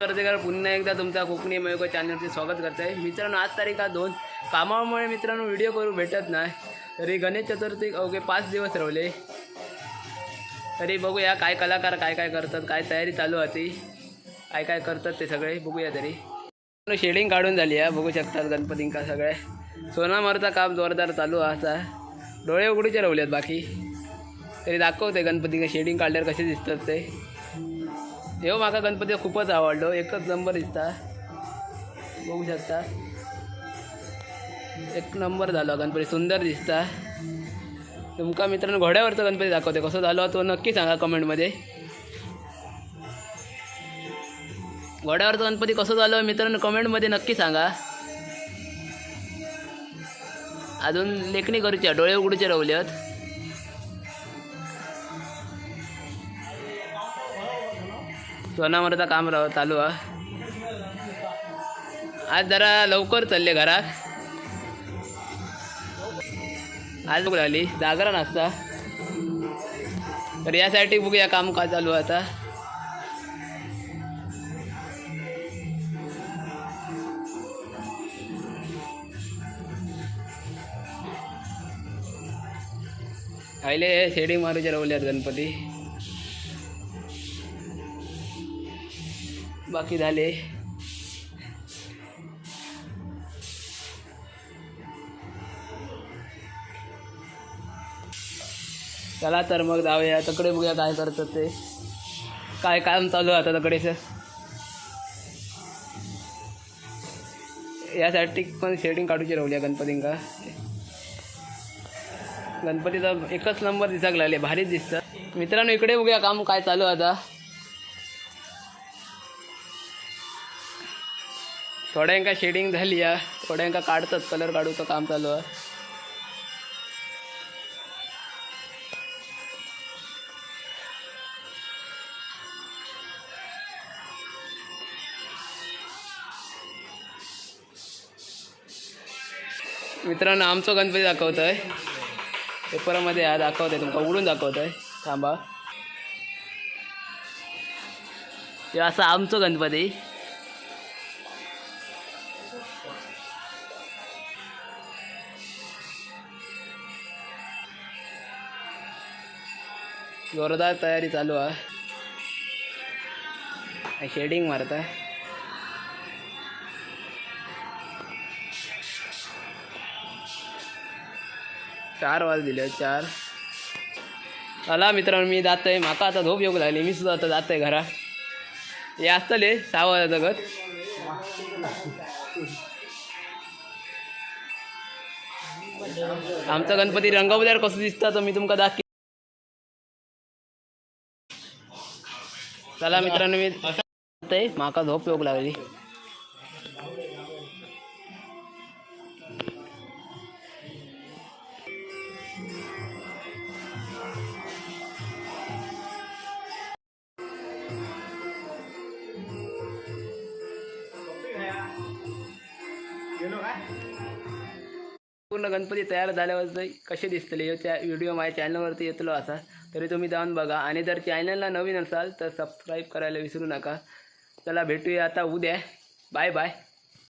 तर पुन्हा एकदा तुमचा कोकणी मयुको चॅनलचे स्वागत करत आहे मित्रांनो आज तारीख हा दोन. कामामुळे मित्रांनो व्हिडिओ करू भेटत नाही. तरी गणेश चतुर्थी अवघे पाच दिवस राहिले. तरी बघूया काय कलाकार काय काय करतात काय तयारी चालू होती काय काय करतात ते सगळे बघूया तरी. शेडिंग काढून झाली आहे. बघू शकतात गणपतींका सगळे. सोनामारचा काम जोरदार चालू आहे असा डोळे उघडीचे आहेत बाकी. तरी दाखवते गणपतींका शेडिंग काढल्यावर कसे दिसतात ते. ह्यो म्हाका गणपती खूपच आवडलो. एकच नंबर दिसता. बघू शकता. एक नंबर झालो गणपती. सुंदर दिसता. तुमका मित्रांनो घोड्यावरचा गणपती दाखवते. कसं झालो तो नक्की सांगा कमेंटमध्ये. घोड्यावरचा गणपती कसं झालो मित्रांनो कमेंटमध्ये नक्की सांगा. अजून लेखणी करूच्या. डोळे उघडूचे रावल्यात सोनामरचा काम राह चालू आहे. आज जरा लवकर चालले घरात. आज बघ लागली जागरण असता. तर यासाठी बघूया काम का चालू आहे आता. आयले शेडी मारूचे रवल्यात गणपती. बाकी झाले. चला तर मग जाऊया तकडे बघूया काय करतात ते. काय काम चालू आहे आता तकडेचं? यासाठी पण शेडिंग काढूची राहूया गणपतींका. गणपतीचा एकच नंबर दिसाक लागले भारीच दिसतं. मित्रांनो इकडे बघूया काम काय चालू आहे आता. थोड्यांका शेडिंग झाली आहे थोड्यांका काढतात कलर काढूचं काम चालू आहे. मित्रांनो आमचं गणपती दाखवत आहे पेपरमध्ये हा दाखवत आहे तुमका उघडून दाखवत आहे थांबा. हे असं आमचं गणपती. जोरदार तयारी चालू आहे. शेडिंग मारत आहे. चार वाज दिले चार. चला मित्रांनो मी जात आहे म्हाका आता झोप येऊ लागली. मी सुद्धा आता जात आहे घरा. हे असतले सहा वाजा जगत आमचा गणपती रंगवल्यावर कसं दिसतं तर मी तुमका दाखव चला मित्रांनो मी जातंय माका झोप येऊ लागली. पूर्ण गणपती तयार झाल्यावर कसे दिसतले त्या व्हिडिओ माझ्या चॅनलवरती येतलो असा. तरी तुम्ही जाऊन बघा. आणि जर चॅनलला नवीन असाल तर सबस्क्राईब करायला विसरू नका. चला भेटूया आता उद्या. Bye bye